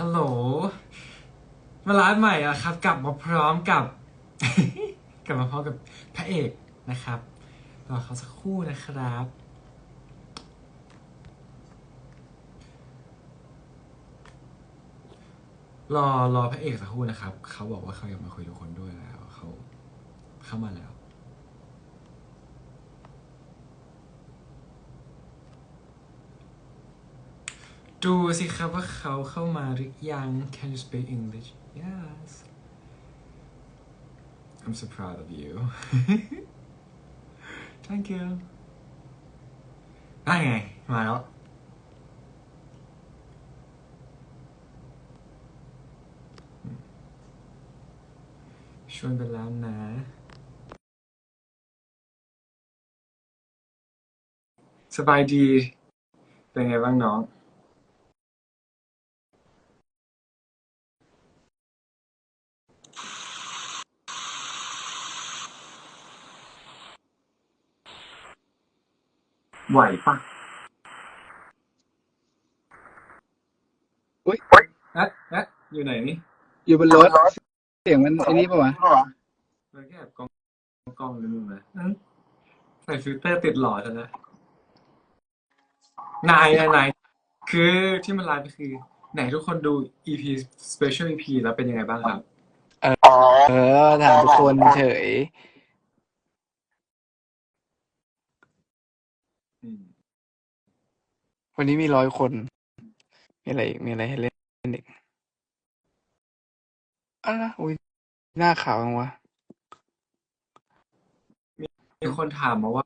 ฮัลโหล มาร้านใหม่อะครับ กลับมาพร้อมกับ กลับมาพร้อมกับพระเอกนะครับรอเขาสักครู่นะครับรอรอพระเอกสักครู่นะครับ เขาบอกว่าเขาอยากมาคุยทุกคนด้วยแล้วเขาเข้ามาแล้ว ดูสิครับว่าเขาเข้ามาหรือยัง Can you speak English Yes I'm so proud of you Thank you ได้ไง มาแล้ว ชวนไปแล้วนะสบายดี เป็นไงบ้างน้อง ไหวปะอุ๊ยนัดนัดอยู่ไหนนี่อยู่บนรถเสียงมันไอ้นี่ปะวะมันแค่แบบกล้องกล้องนิดนึงนะอื้อใส่ฟิลเตอร์ติดหล่อซะนะนายนายนายคือที่มันไลฟ์ก็คือ ไหนทุกคนดู EP special EP แล้วเป็นยังไงบ้างครับ เออถามทุกคนเฉย อืม วันนี้มีร้อยคน มีอะไรอีกมีอะไรให้เล่นอีกอะอุ้ยหน้าขาวจังวะ มีคนถามมาว่า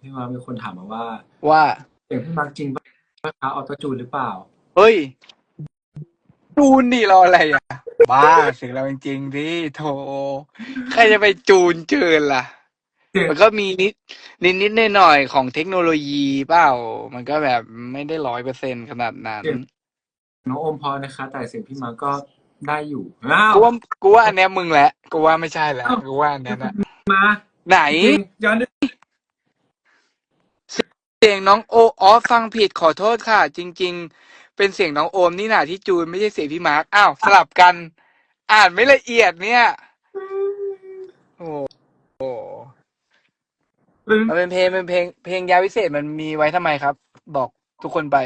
พี่มามีคนถามมาว่าว่า เสียงพี่มาร์คจริงป่ะคะออโต้จูนหรือเปล่า เฮ้ย จูนดิรออะไรอะ บ้าเสียงเราจริงๆดิโถ ใครจะไปจูนเจินล่ะเสียง มันก็มีนิดนิดนิดหน่อยหน่อยๆของเทคโนโลยีเปล่า มันก็แบบไม่ได้ร้อยเปอร์เซ็นขนาดนั้นน้องโอมพอนะคะ แต่เสียงพี่มาร์คก็ได้อยู่อ้าวกูว่ากูว่าอันเนี้ยมึงแหละกูว่าไม่ใช่แหละกูว่าอันเนี้ยนะมาไหนจริงย้อนดูเสียงน้องโออ๋อฟังผิดขอโทษค่ะ จริง ๆ เป็นเสียงน้องโอมนี่นาที่จูนไม่ใช่เสียงพี่มาร์คอ้าวสลับกัน อ่านไม่ละเอียดเนี่ย โอ้ โหมันเป็นเพลงเป็นเพลงเพลงยาววิเศษมันมีไว้ทำไมครับ บอกทุกคนไป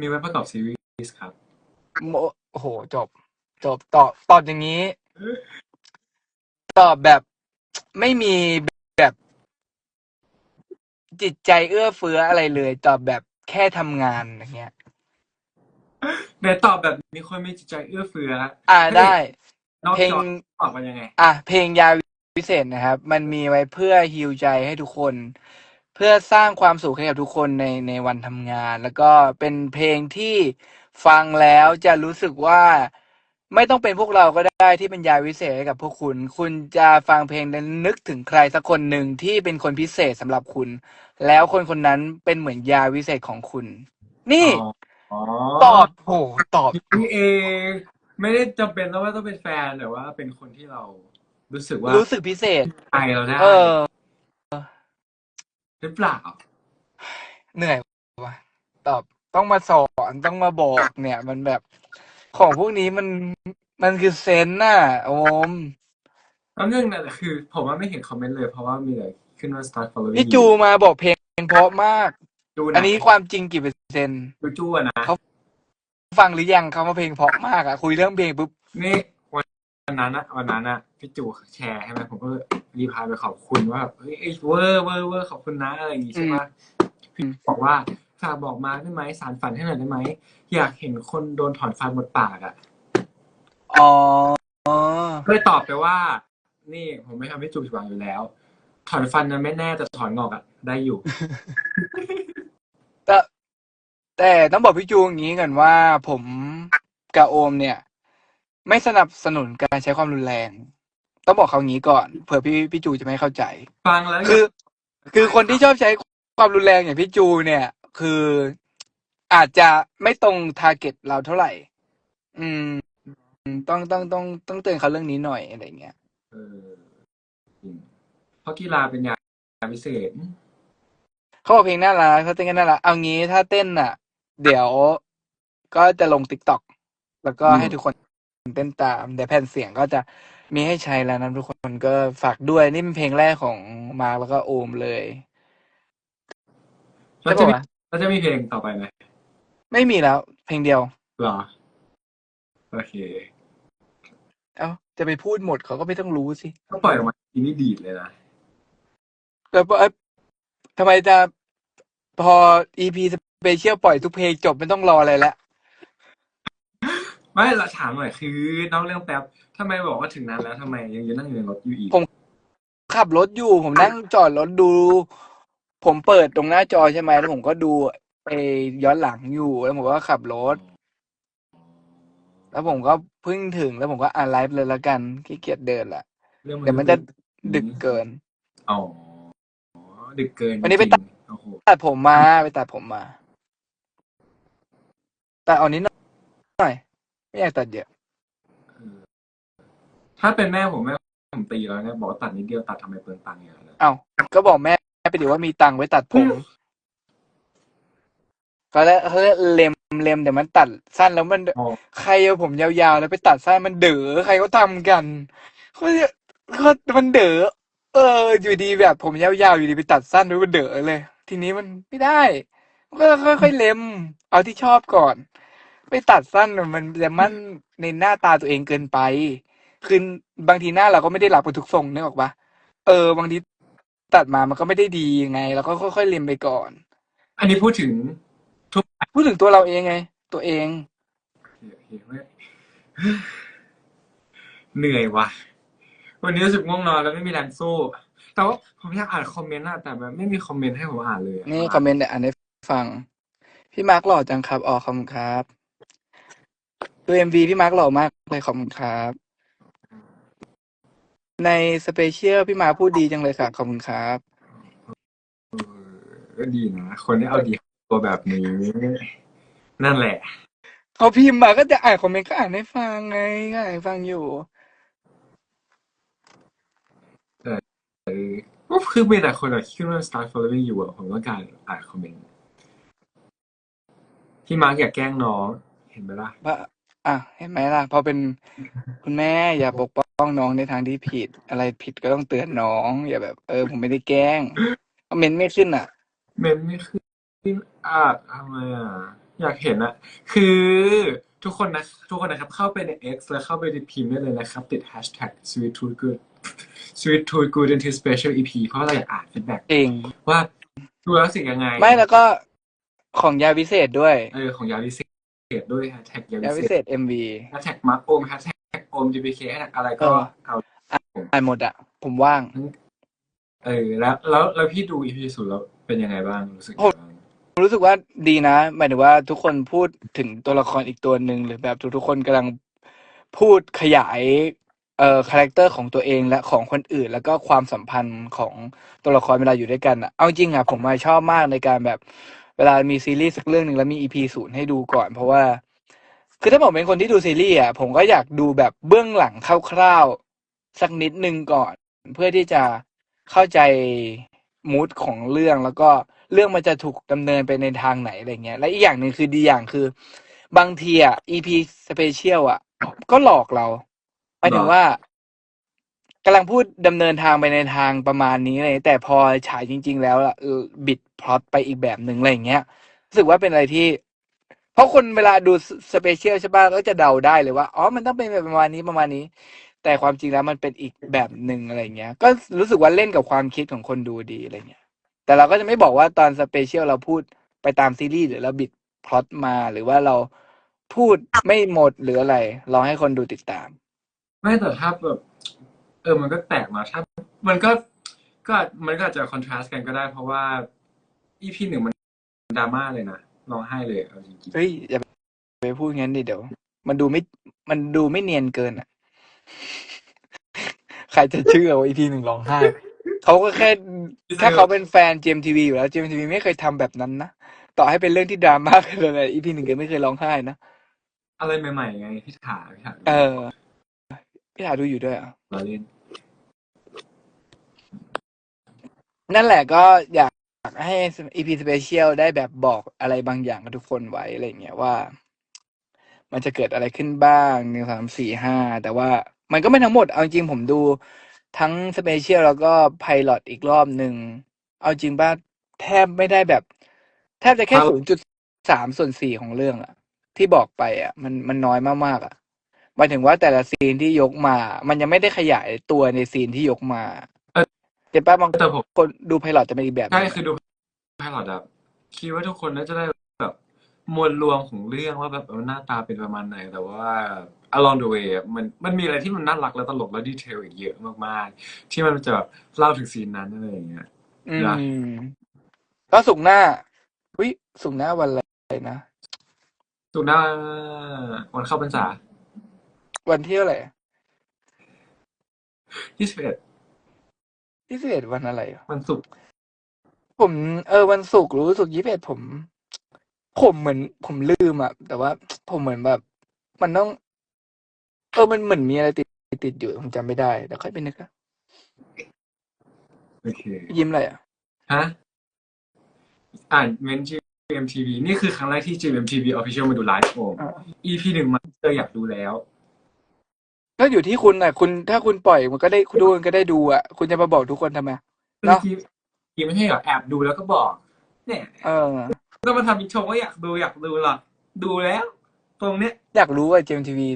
มีไว้ประกอบซีรีส์ครับ โมโอ้โห จบ จบตอบตอบอย่างนี้ ตอบแบบไม่มีแบบ จิตใจเอื้อเฟื้ออะไรเลย ตอบแบบแค่ทำงานอย่างเงี้ย ในตอบแบบมีคนมีจิตใจเอื้อเฟื้ออ่าได้ นอกเพลง จอตอบกันยังไง อะเพลงยา วิเศษนะครับ มันมีไว้เพื่อฮิวใจให้ทุกคน เพื่อสร้างความสุขให้กับทุกคนในในวันทำงาน แล้วก็เป็นเพลงที่ฟังแล้วจะรู้สึกว่าไม่ต้องเป็นพวกเราก็ได้ที่เป็นยาวิเศษให้กับพวกคุณ คุณจะฟังเพลงแล้วนึกถึงใครสักคนหนึ่งที่เป็นคนพิเศษสำหรับคุณ แล้วคนคนนั้นเป็นเหมือนยาวิเศษของคุณ นี่อ๋อตอบโหตอบ นี่เอง ไม่ได้จำเป็นต้องว่าต้องเป็นแฟนแต่ว่าเป็นคนที่เรา รู้สึกว่ารู้สึกพิเศษใจเราได้เออหรือเปล่าเหนื่อยว่ะตอบต้องมาสอนต้องมาบอกเนี่ย มันแบบของพวกนี้มันมันคือเซนส์น่ะโอมแล้วเรื่องนั้นคือ ผมว่าไม่เห็นคอมเมนต์เลยเพราะว่ามีแต่ขึ้นว่า start following พี่จูมาบอกเพลงเพราะมาก จูะอันนี้ความจริงกี่เปอร์เซ็นต์จูจูอะนะฟังหรือยังเขามาเพลงเพราะมากอะคุยเรื่องเพลงปุ๊บนี่ วันนั้นอะวันนั้นอะพี่จูแชร์ใช่ไหมผมก็รีพลายไปขอบคุณว่าแบบเฮ้ยเอ้ยเวอร์เวอร์เวอร์ขอบคุณนะอะไรอย่างงี้ใช่ปะพี่บอกว่าฝากบอกมาได้ไหมสารฝันให้หน่อยได้ไหมอยากเห็นคนโดนถอนฟันหมดปากอะอ๋อก็เลยตอบไปว่า นี่ผมไม่ทำให้จูผิดหวังอยู่แล้ว ถอนฟันนั้นไม่แน่แต่ถอนงอกอะได้อยู่ แต่แต่ต้องบอกพี่จูอย่างนี้กันว่า ผมกับโอมเนี่ย ไม่สนับสนุนการใช้ความรุนแรง ต้องบอกเขางี้ก่อนเผื่อพี่พี่จูจะไม่เข้าใจ ฟังแล้วคือ คือคนที่ชอบใช้ความรุนแรงอย่างพี่จูเนี่ย คืออาจจะไม่ตรงทาร์เก็ตเราเท่าไหร่ อืม ต้องต้องต้องต้องเตือนเขาเรื่องนี้หน่อยอะไรเงี้ยเออจริงเพราะกีฬาเป็นยาพิเศษ เขาบอกเพลงน่ารักเขาเต้นกันน่ารักเอางี้ถ้าเต้นอะ เดี๋ยวก็จะลงติ๊กต็อกแล้วก็อืมให้ทุกคน เต้นตามแต่แผ่นเสียงก็จะมีให้ใช้แล้วนะทุกคนก็ฝากด้วยนี่เป็นเพลงแรกของมาร์คแล้วก็โอมเลยแล้วใช่จะปะมีวะแล้วจะมีเพลงต่อไปไหมไม่มีแล้ว เพลงเดียว เหรอ โอเค เอ้าจะไปพูดหมดเขาก็ไม่ต้องรู้สิก็ปล่อยออกมาทีนี้ดีดเลยนะแล้วเอ้ยทำไมจะพอ EP สเปเชียลปล่อยทุกเพลงจบไม่ต้องรออะไรแล้ว ไม่ละถามหน่อยคือนอกเรื่องแป๊บทำไมบอกว่าถึงนั้นแล้วทำไมยังจะนั่งอยู่ในรถอยู่อีกผม ขับรถอยู่ ผมนั่งจอดรถดู ผมเปิดตรงหน้าจอใช่ไหมแล้วผมก็ดูไปย้อนหลังอยู่แล้วผมก็ขับรถ แล้วผมก็เพิ่งถึงแล้วผมก็อ่านไลฟ์เลยละกันขี้เกียจเดินละเรื่องเดี๋ยวมันจะดึกเกิน อ๋อดึกเกินวันนี้ไปจริงๆโอ้โหตัดผมมาไปตัดผมมาตัดเอานิดหน่อย ไม่อยากตัดเยอะถ้าเป็นแม่ผมแม่ผมตีแล้วเนี่ยบอกว่าตัดนิดเดียวตัดทำไมเปลืองตังค์อย่างนั้นนะเอ้าก็บอกแม่ไปดิว่ามีตังค์ไว้ตัดผม ก็แล้วเขาเรียกเล็มเล็มเดี๋ยวมันตัดสั้นแล้วมัน อ๋อใครเอาผมยาวๆ แล้วไปตัดสั้นมันเด๋อใครเขาทำกันเขาเนี่ยเขามันเด๋อเออ อยู่ดีแบบผมยาวๆอยู่ดีไปตัดสั้นด้วยมันเด๋อเลย ทีนี้มันไม่ได้ก็ค่อยๆเล็ม เอาที่ชอบก่อน ไปตัดสั้นมันจะมั่นในหน้าตาตัวเองเกินไป คือบางทีหน้าเราก็ไม่ได้รับกับทุกทรงนึกออกปะเออบางทีตัดมามันก็ไม่ได้ดียังไงเราก็ค่อยๆเล็มไปก่อน อันนี้พูดถึงทุกพูดถึงตัวเราเองไง ตัวเองเหนื่อยว่ะ วันนี้รู้สึกง่วงนอนแล้วไม่มีแรงสู้แต่ว่าผมอยากอ่านคอมเมนต์อะแต่แบบไม่มีคอมเมนต์ให้ผมอ่านเลยอะนี่คอมเมนต์เดี๋ยวอ่านให้ฟัง พี่มาร์กหล่อจังครับอ๋อขอบคุณครับ ดูเอ็มวีพี่มาร์กหล่อมากเลยขอบคุณครับ ในสเปเชียลพี่มาพูดดีจังเลยค่ะ ขอบคุณครับ ก็ดีนะ คนที่เอาดีตัวแบบนี้ นั่นแหละ เขาพิมพ์มาก็จะอ่านคอมเมนต์ก็อ่านให้ฟังไงก็อ่านให้ฟังอยู่เออก็คือมีแต่คนแบบคิดว่า start following อยู่อะผมต้องการอ่านคอมเมนต์พี่มาร์กอยากแกล้งน้อง เห็นไหมล่ะ ว่า อะเห็นไหมล่ะพอเป็นคุณแม่อย่าปกป้องน้องในทางที่ผิด อะไรผิดก็ต้องเตือนน้อง อย่าแบบ เออ ผมไม่ได้แกล้งคอมเมนต์ไม่ขึ้นอะ เมนไม่ขึ้นอ่าทำไมอะอยากเห็นอะคือทุกคนนะ ทุกคนนะครับ เข้าไปใน X แล้วเข้าไปในพิมพ์ได้เลยนะครับ ติด hashtag sweet tooth good sweet tooth good into special EP เพราะเราอยากอ่าน feedback เองว่าดูแล้วรู้สึกยังไง ไม่แล้วก็ของยาวิเศษด้วย เออ ของยาวิเศ ษด้วย hashtag ยายาวิวิเศเศษษเอ็มวี hashtag มาร์คโอม hashtag โอม GPK hashtag อะไรก็เออเอาอ่านหมดอะ ผมว่าง เออ แล้วแล้วแล้วพี่ดู EP สุดแล้วเป็นยังไงบ้างรู้สึกยังไงบ้างผมรู้สึกว่าดีนะ หมายถึงว่าทุกคนพูดถึงตัวละครอีกตัวหนึ่งหรือแบบทุกๆคนกำลังพูดขยายเอ่อคาแรคเตอร์ของตัวเองและของคนอื่น แล้วก็ความสัมพันธ์ของตัวละครเวลาอยู่ด้วยกันอะเอาจริงอะผมมาชอบมากในการแบบ เวลามีซีรีส์สักเรื่องหนึ่งแล้วมีอีพีศูนย์ให้ดูก่อน เพราะว่า คือถ้าผมเป็นคนที่ดูซีรีส์อะผมก็อยากดูแบบเบื้องหลังคร่าวๆสักนิดนึงก่อน เพื่อที่จะเข้าใจมูดของเรื่องแล้วก็เรื่องมันจะถูกดำเนินไปในทางไหนอะไรเงี้ย และอีกอย่างหนึ่งคือดีอย่างคือบางทีอะ EP Special อะ ก็หลอกเราหมายถึงว่า กำลังพูดดำเนินทางไปในทางประมาณนี้เลย แต่พอฉายจริง ๆ แล้วอะเออบิดพล็อตไปอีกแบบหนึ่งอะไรอย่างเงี้ยรู้สึกว่าเป็นอะไรที่ เพราะคนเวลาดูสเปเชียลใช่ป่ะก็จะเดาได้เลยว่าอ๋อมันต้องเป็นแบบประมาณนี้ประมาณนี้ แต่ความจริงแล้วมันเป็นอีกแบบหนึ่งอะไรเงี้ย ก็รู้สึกว่าเล่นกับความคิดของคนดูดีอะไรเงี้ย แต่เราก็จะไม่บอกว่าตอนสเปเชียลเราพูดไปตามซีรีส์หรือเราบิดพล็อตมาหรือว่าเราพูดไม่หมดหรืออะไรรองให้คนดูติดตาม ไม่แต่ถ้าแบบ เออมันก็แตกมาถ้ามันก็ก็มันก็อาจจะคอนทราสต์กันก็ได้ เพราะว่า EP หนึ่งมันดราม่าเลยนะร้องไห้เลยเอาจริงเฮ้ยอย่าไปพูดงั้นดิเดี๋ยว มันดูไม่มันดูไม่เนียนเกินอะ ใครจะเชื่อว่าอีพีหนึ่งร้องไห้เขาก็แค่แค่เขาเป็นแฟน GMTV อยู่แล้ว GMTV ไม่เคยทำแบบนั้นนะต่อให้เป็นเรื่องที่ดราม่าขนาดไหนอีพีหนึ่งก็ไม่เคยร้องไห้นะๆอะไรใหม่ๆไงพี่ถาพี่ถาเออพี่ถาดูอยู่ด้วยเหรอะเราเล่น นั่นแหละก็อยากให้ EP Special ได้แบบบอกอะไรบางอย่างกับทุกคนไว้อะไรอย่างเงี้ยว่า มันจะเกิดอะไรขึ้นบ้างหนึ่งสามสี่ห้าแต่ว่ามันก็ไม่ทั้งหมด เอาจริงผมดูทั้งสเปเชียลแล้วก็ไพลอตอีกรอบหนึ่ง เอาจริงป่ะแทบไม่ได้แบบ แทบจะแค่เอาศูนย์จุดสามส่วนสี่ของเรื่องอะที่บอกไปอะมันมันน้อยมากๆอะหมายถึงว่าแต่ละซีนที่ยกมา มันยังไม่ได้ขยายตัวในซีนที่ยกมา แต่ป้าบางแต่ผม คนดูไพลอตจะเป็นอีแบบใช่คือดูไพลอตแบบคิดว่าทุกคนน่าจะได้แบบมวลรวมของเรื่องว่าแบบหน้าตาเป็นประมาณไหน แต่ว่า along the way มันมันมีอะไรที่มันน่ารักและตลกและดีเทลอีกเยอะมากๆ ที่มันจะแบบเล่าถึงซีนนั้นอะไรอย่างเงี้ยนะ มแล้วสุกร์หน้าวิสุกร์หน้าวันอะไรนะสุงหน้าวันเข้าพรรษาวันที่เท่าไหร่ 21 พิเศษวันอะไรวันศุกร์ผมเออวันศุกร์รู้สึกยี่สิบเอ็ดผม ผมเหมือน ผมลืมอะ แต่ว่าผมเหมือนแบบ มันต้อง เออมันเหมือนมีอะไรติดติดอยู่ผมจำไม่ได้แดี๋วค่อยไปนึกนะยิ้มอะไรอะฮะอ่านเมนชื่อ GMTV นี่คือครั้งแรกที่ GMTV Official มาดูไลฟ์ผม EP หนึ่งมันเจออยากดูแล้ว ก็อยู่ที่คุณอะคุณถ้าคุณปล่อยมันก็ได้ดูมันก็ได้ดูอะคุณจะมาบอกทุกคนทำไม เนอะกีกีไม่ใช่เหรอแอบดูแล้วก็บอก เนี่ยเออก็มาทำอีกโชว์ว่าอยากดูอยากดูหรอดูแล้ว ตรงเนี้ยอยากรู้ว่าเจมทีวี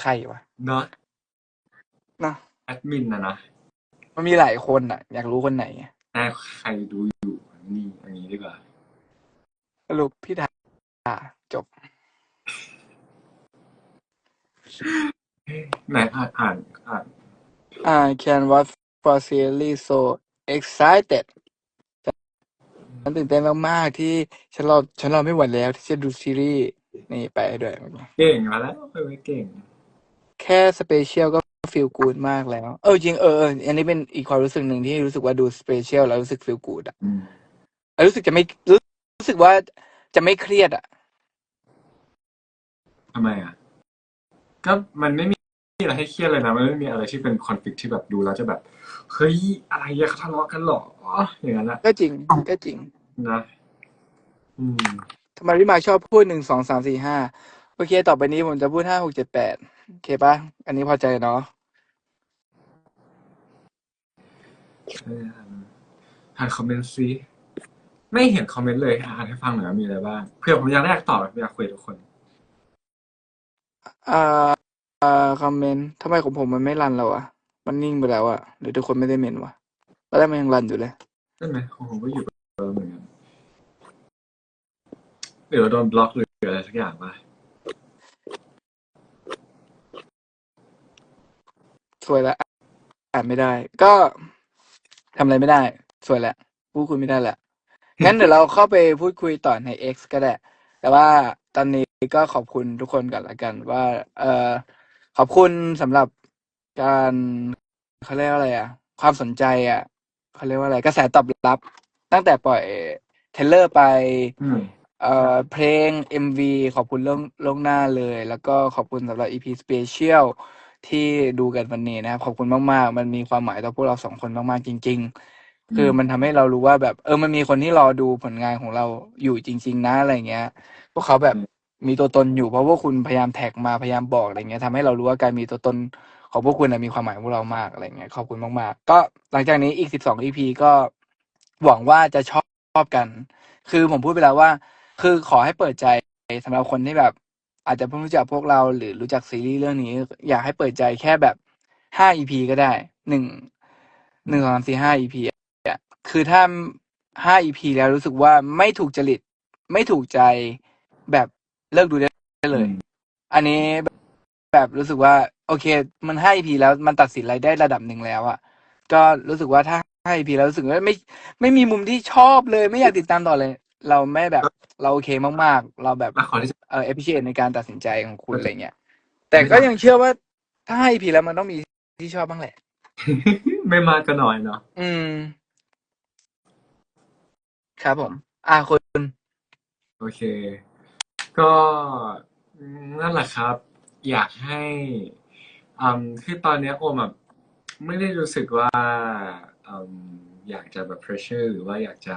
ใครวะ เนาะเนาะแอดมินนะนะมันมีหลายคนอะอยากรู้คนไหนแต่ใครดูอยู่นี่อันนี้ดีกว่า สรุปพี่ดาจบ ไหนอ่านอ่านอ่าน I can watch for series so excited ฉันตื่นเต้นมากๆที่ฉันรอฉันรอไม่ไหวแล้วที่จะดูซีรีส์นี่ไปด้วย เก่งมาแล้วเออเก่ง แค่สเปเชียลก็ฟีลกูดมากแล้ว เออจริงเออเอออันนี้เป็นอีกความรู้สึกหนึ่งที่รู้สึกว่าดูสเปเชียลแล้วรู้สึกฟีลกูดอะอืมรู้สึกจะไม่รู้รู้สึกว่าจะไม่เครียดอะ ทำไมอะ ก็มันไม่มี อะไรให้เครียดเลยนะมันไม่มีอะไรที่เป็นคอนฟ lict ที่แบบดูแล้วจะแบบเฮ้ยอะไรอะเขาทะเลาะกันเหรออย่างนั้นอะก็จริงก็จริงนะอืมทำไมพี่มาร์คชอบพูดหนึ่งสองสามสี่ห้าโอเค ต่อไปนี้ผมจะพูดห้าหกเจ็ดแปดโอเคปะอันนี้พอใจเนาะอ่านคอมเมนต์ซิไม่เห็นคอมเมนต์เลยอ่านให้ฟังหน่อยว่ามีอะไรบ้างเผื่อผมอยากได้อยากตอบอยากคุยกับทุกคนอ่า อ่าคอมเมนต์ทำไมของผมมันไม่รันแล้วอะมันนิ่งไปแล้วอะหรือทุกคนไม่ได้เมนวะตอนแรกมันยังรันอยู่เลยได้ไหมของผมก็อยู่กับเออเหมือนกันเดี๋ยวโดนบล็อกหรืออะไรสักอย่างมาสวยแล้วอ่านไม่ได้ ก็ทำอะไรไม่ได้ สวยแล้วพูดคุยไม่ได้แหละงั้นเดี๋ยวเราเข้าไปพูดคุยต่อใน X ก็ได้ แต่ว่าตอนนี้ก็ขอบคุณทุกคนก่อนละกัน ว่า เออ ขอบคุณสำหรับการเขาเรียกว่าอะไรอะ ความสนใจอะเขาเรียกว่าอะไรกระแสตอบรับ ตั้งแต่ปล่อยเทรลเลอร์ไป อืม เอ่อเพลง MV ขอบคุณล่วงล่วงหน้าเลย แล้วก็ขอบคุณสำหรับ EP Special ที่ดูกันวันนี้นะครับ ขอบคุณมากๆ มันมีความหมายต่อพวกเราสองคนมากๆ จริง ๆ คือมันทำให้เรารู้ว่าแบบ เออมันมีคนที่รอดูผลงานของเราอยู่จริง ๆ นะอะไรเงี้ย พวกเขาแบบมี มีตัวตนอยู่เพราะว่าคุณพยายามแท็กมาพยายามบอกอะไรเงี้ยทำให้เรารู้ว่าการมีตัวตนของพวกคุณนะมีความหมายกับพวกเรามากอะไรเงี้ยขอบคุณมากๆ ก็หลังจากนี้อีกสิบสอง EP ก็หวังว่าจะชอบชอบกัน คือผมพูดไปแล้วว่า คือขอให้เปิดใจสำหรับคนที่แบบ อาจจะเพิ่งรู้จักพวกเราหรือรู้จักซีรีส์เรื่องนี้ อยากให้เปิดใจแค่แบบห้า EP ก็ได้หนึ่งหนึ่งสองสามสี่ห้า EP อะคือถ้าห้า EP แล้วรู้สึกว่าไม่ถูกจริตไม่ถูกใจแบบ เลิกดูได้เลย อันนี้แบบแบบรู้สึกว่า โอเค มันห้า EP แล้วมันตัดสินอะไรได้ระดับหนึ่งแล้วอะก็รู้สึกว่าถ้าห้า EP แล้วรู้สึกว่าไม่ไม่มีมุมที่ชอบเลย ไม่อยากติดตามต่อเลย เราไม่แบบเราโอเคมากๆ เราแบบอะขอที่จะเออ appreciate ในการตัดสินใจของคุณอะไรเงี้ยแต่ก็ยังเชื่อว่าถ้าให้ EP แล้วมันต้องมีที่ชอบบ้างแหละ ไม่มากก็น้อยเนาะอืม ครับผม อ่าคุณ โอเค ก็นั่นแหละครับ อยากให้อืมคือตอนเนี้ยโอมแบบไม่ได้รู้สึกว่าอืมอยากจะแบบ pressure หรือว่าอยากจะ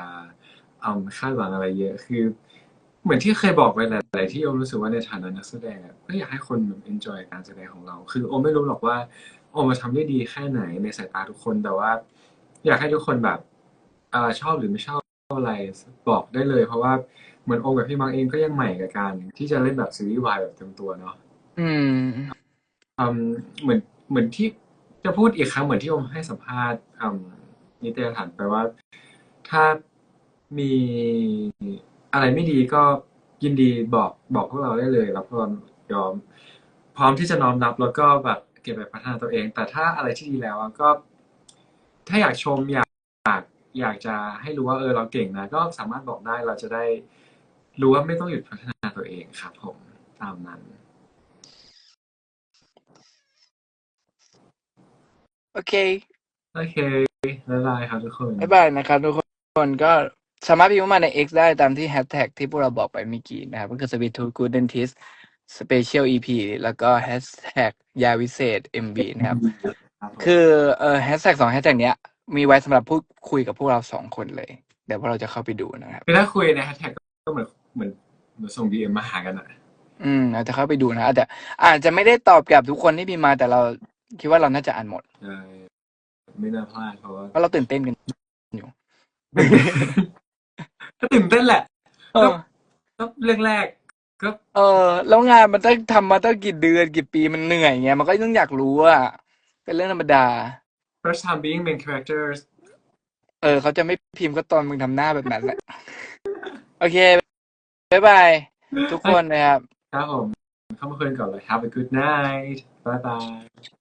อืมคาดหวังอะไรเยอะ คือ เหมือนที่เคยบอกไปหลายๆที่โอมรู้สึกว่าในฐานะนักแสดงอะก็อยากให้คนแบบ enjoy การแสดงของเรา คือโอมไม่รู้หรอกว่าโอมมาทำได้ดีแค่ไหนในสายตาทุกคนแต่ว่า อยากให้ทุกคนแบบอ่าชอบหรือไม่ชอบอะไรบอกได้เลย เพราะว่า เหมือนโอมกับพี่มาร์กเองก็ยังใหม่กับการที่จะเล่นแบบซีรีส์วายแบบเต็มตัวเนาะอืมอืมเหมือนเหมือนที่จะพูดอีกครั้งเหมือนที่โอมให้สัมภาษณ์อืมนิตยสารไปว่า ถ้ามีอะไรไม่ดีก็ยินดีบอกบอกพวกเราได้เลยแล้วพวกเรายอม พร้อมที่จะน้อมรับแล้วก็แบบเก็บไปพัฒนาตัวเอง แต่ถ้าอะไรที่ดีแล้วอะก็ ถ้าอยากชมอยากอยากอยากจะให้รู้ว่าเออเราเก่งนะ ก็สามารถบอกได้เราจะได้ รู้ว่าไม่ต้องหยุดพัฒนาตัวเองครับผมตามนั้น โอเค โอเคบ๊ายบายครับทุกคน บ๊ายบายนะครับทุกคนก็สามารถพิมพ์เข้ามาใน X ได้ตามที่แฮชแท็กที่พวกเราบอกไปเมื่อกี้นะครับ ก็คือ Sweet Tooth Good Dentist Special EP แล้วก็แฮชแท็กยาวิเศษ MB นะครับครับผมคือเอ่อแฮชแท็กสองแฮชแท็กเนี้ย มีไว้สำหรับพูดคุยกับพวกเราสองคนเลย เดี๋ยวพวกเราจะเข้าไปดูนะครับ คือถ้าคุยในแฮชแท็กก็เหมือน เหมือนเหมือนส่งดีเอ็มมาหากันอะอืมเราจะเข้าไปดูนะแต่อาจจะไม่ได้ตอบกลับทุกคนที่พิมพ์มาแต่เราคิดว่าเราน่าจะอ่านหมดใช่ไม่น่าพลาดเพราะว่าเพราะเราตื่นเต้นกันก็ตื่นเต้นแหละเออ ก็เรื่องแรกก็เออ แล้วงานมันต้องทำมาตั้งกี่เดือนกี่ปีมันเหนื่อยไงมันก็ต้องอยากรู้อะเป็นเรื่องธรรมดา first time being main characters เออ เขาจะไม่พิมพ์ก็ตอนมึงทำหน้าแบบนั้นแหละ โอเค บ๊ายบายทุกคนนะครับ ครับผมเข้ามาคืนก่อนเลย have a good night bye bye